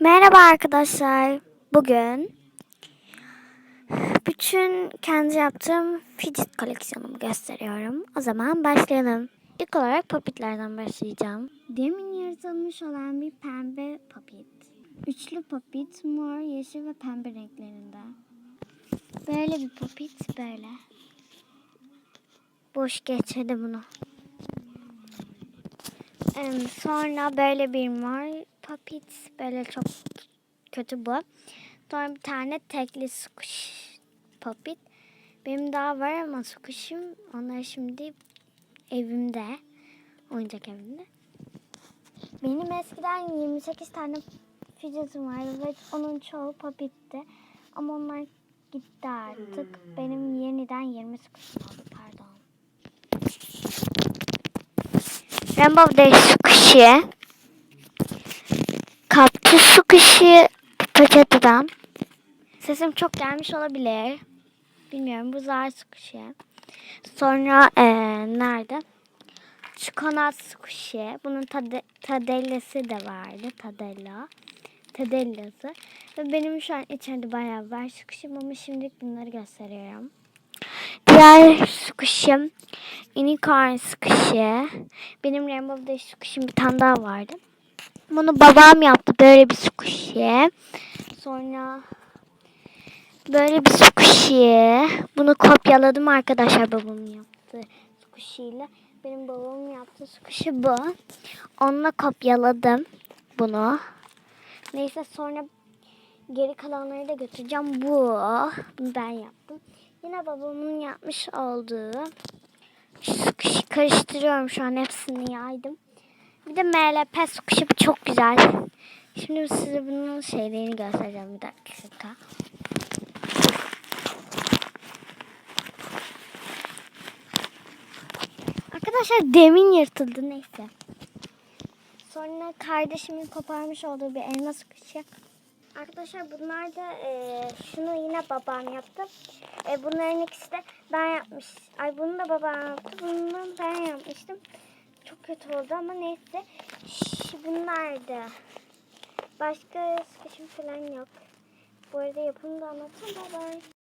Merhaba arkadaşlar. Bugün bütün kendi yaptığım fidget koleksiyonumu gösteriyorum. O zaman başlayalım. İlk olarak popitlerden başlayacağım. Demin yaratılmış olan bir pembe popit. Üçlü popit mor, yeşil ve pembe renklerinde. Böyle bir popit böyle. Boş geç hadi bunu. Sonra böyle bir mor popit. Böyle çok kötü bu. Sonra bir tane tekli squish popit. Benim daha var ama squish'im onlar şimdi evimde. Oyuncak evimde. Benim eskiden 28 tane fidgetim vardı ve onun çoğu popitti. Ama onlar gitti artık. Benim yeniden 20 squish'im oldu Rainbow Dash Squishy. Kaktüs Squishy Paçatı'dan. Sesim çok gelmiş olabilir. Bilmiyorum. Bu zar Squishy. Sonra eee, nerede? Çikolat Squishy. Bunun tade, tadellesi de vardı. Tadella. Tadellası. Ve benim şu an içeride bayağı var Squishy'm ama şimdilik bunları gösteriyorum. Diğer squish'im unicorn squish'i. Benim Rainbow Dash squish'im bir tane daha vardı. Bunu babam yaptı böyle bir squish'i. Sonra böyle bir squish'i. Bunu kopyaladım arkadaşlar babamın yaptığı squish'iyle. Benim babamın yaptığı squish'i bu. Onunla kopyaladım bunu. Neyse sonra geri kalanları da götüreceğim. Bu. Ben yaptım. Yine babamın yapmış olduğu karıştırıyorum şu an hepsini yaydım. Bir de MLP squishy bu çok güzel. Şimdi size bunun şeylerini göstereceğim bir dakika. Arkadaşlar demin yırtıldı neyse. Sonra kardeşimin koparmış olduğu bir elma squishy. Arkadaşlar bunlar da e, şunu yine babam yaptı. E, bunların ikisi de ben yapmış. Ay bunu da babam yaptı. Bunu ben yapmıştım. Çok kötü oldu ama neyse. Şş, bunlar da. Başka sıkışım falan yok. Bu arada yapımı da anlatacağım. Bye bye.